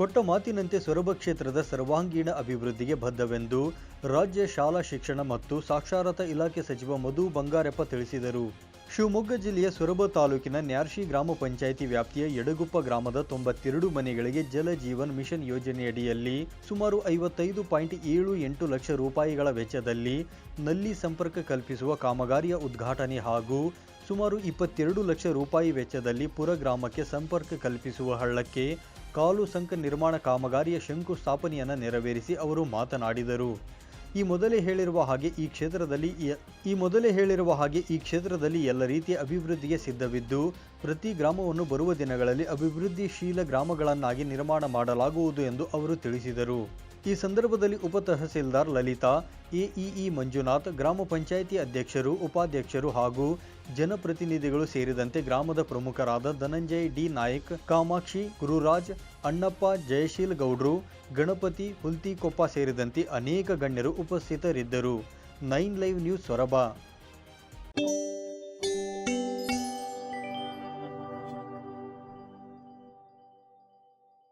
ಕೊಟ್ಟ ಮಾತಿನಂತೆ ಸೊರಬ ಕ್ಷೇತ್ರದ ಸರ್ವಾಂಗೀಣ ಅಭಿವೃದ್ಧಿಗೆ ಬದ್ಧವೆಂದು ರಾಜ್ಯ ಶಾಲಾ ಶಿಕ್ಷಣ ಮತ್ತು ಸಾಕ್ಷರತಾ ಇಲಾಖೆ ಸಚಿವ ಮಧು ಬಂಗಾರಪ್ಪ ತಿಳಿಸಿದರು. ಶಿವಮೊಗ್ಗ ಜಿಲ್ಲೆಯ ಸೊರಬ ತಾಲೂಕಿನ ನ್ಯಾರ್ಶಿ ಗ್ರಾಮ ಪಂಚಾಯಿತಿ ವ್ಯಾಪ್ತಿಯ ಯಡಗುಪ್ಪ ಗ್ರಾಮದ ತೊಂಬತ್ತೆರಡು ಮನೆಗಳಿಗೆ ಜಲ ಜೀವನ್ ಮಿಷನ್ ಯೋಜನೆಯಡಿಯಲ್ಲಿ ಸುಮಾರು ಐವತ್ತೈದು ಪಾಯಿಂಟ್ ಏಳು ಎಂಟು ಲಕ್ಷ ರೂಪಾಯಿಗಳ ವೆಚ್ಚದಲ್ಲಿ ನಲ್ಲಿ ಸಂಪರ್ಕ ಕಲ್ಪಿಸುವ ಕಾಮಗಾರಿಯ ಉದ್ಘಾಟನೆ ಹಾಗೂ ಸುಮಾರು ಇಪ್ಪತ್ತೆರಡು ಲಕ್ಷ ರೂಪಾಯಿ ವೆಚ್ಚದಲ್ಲಿ ಪುರ ಗ್ರಾಮಕ್ಕೆ ಸಂಪರ್ಕ ಕಲ್ಪಿಸುವ ಹಳ್ಳಕ್ಕೆ ಕಾಲು ಸಂಕ ನಿರ್ಮಾಣ ಕಾಮಗಾರಿಯ ಶಂಕುಸ್ಥಾಪನೆಯನ್ನು ನೆರವೇರಿಸಿ ಅವರು ಮಾತನಾಡಿದರು. ಈ ಮೊದಲೇ ಹೇಳಿರುವ ಹಾಗೆ ಈ ಕ್ಷೇತ್ರದಲ್ಲಿ ಈ ಮೊದಲೇ ಹೇಳಿರುವ ಹಾಗೆ ಈ ಕ್ಷೇತ್ರದಲ್ಲಿ ಎಲ್ಲ ರೀತಿಯ ಅಭಿವೃದ್ಧಿಗೆ ಸಿದ್ಧವಿದ್ದು, ಪ್ರತಿ ಗ್ರಾಮವನ್ನು ಬರುವ ದಿನಗಳಲ್ಲಿ ಅಭಿವೃದ್ಧಿಶೀಲ ಗ್ರಾಮಗಳನ್ನಾಗಿ ನಿರ್ಮಾಣ ಮಾಡಲಾಗುವುದು ಎಂದು ಅವರು ತಿಳಿಸಿದರು. ಈ ಸಂದರ್ಭದಲ್ಲಿ ಉಪ ತಹಸೀಲ್ದಾರ್ ಲಲಿತಾ ಎಇಇ ಮಂಜುನಾಥ್, ಗ್ರಾಮ ಪಂಚಾಯಿತಿ ಅಧ್ಯಕ್ಷರು, ಉಪಾಧ್ಯಕ್ಷರು ಹಾಗೂ ಜನಪ್ರತಿನಿಧಿಗಳು ಸೇರಿದಂತೆ ಗ್ರಾಮದ ಪ್ರಮುಖರಾದ ಧನಂಜಯ್ ಡಿ ನಾಯಕ್, ಕಾಮಾಕ್ಷಿ ಗುರುರಾಜ್, ಅಣ್ಣಪ್ಪ ಜಯಶೀಲ್ ಗೌಡ್ರು, ಗಣಪತಿ ಹುಲ್ತಿಕೊಪ್ಪ ಸೇರಿದಂತೆ ಅನೇಕ ಗಣ್ಯರು ಉಪಸ್ಥಿತರಿದ್ದರು. Nine live news Soraba